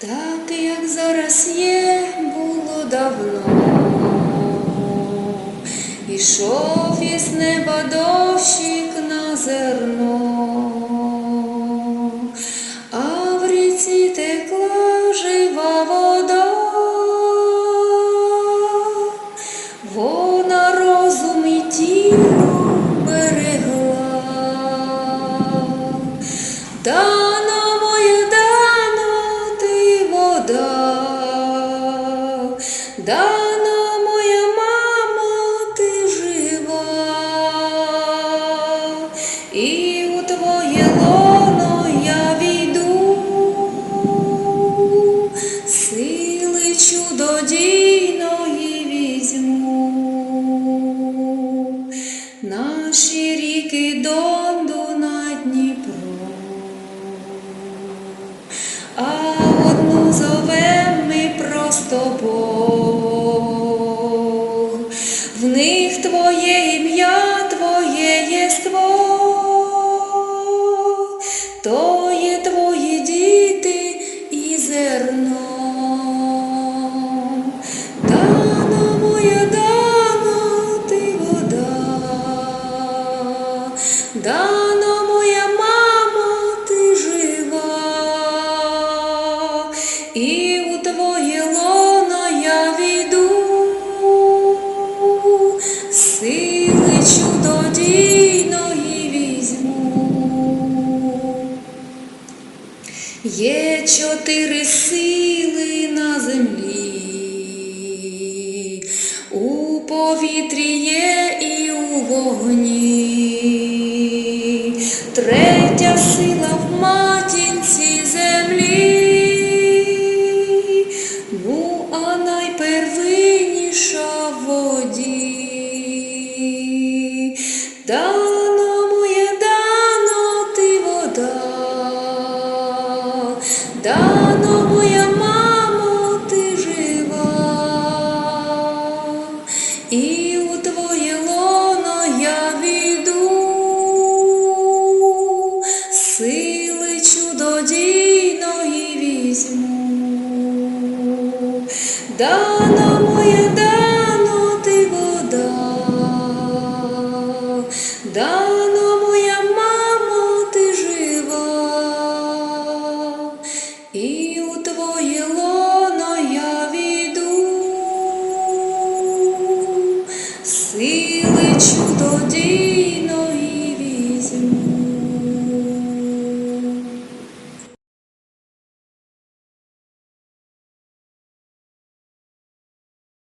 Так як зараз є, було давно. Ішов із неба дощик на зерно, а в ріці текла жива вода. Вона розум і тіло берегла. Ріки Дон, Дунай, Дніпро, а одну зовем ми просто Бог. В них твоє ім'я, твоє єство, то є твої діти і зерно. Дана моя мама, ти жива, і у твоє лоно я війду, сили чудодійної візьму. Є чотири сили на землі, у повітрі є і у вогні, третя сила в матінці землі, ну а найпервинніша воді. Дана моя дана ти вода, дана моя мамо, ти жива, і візьму. Дана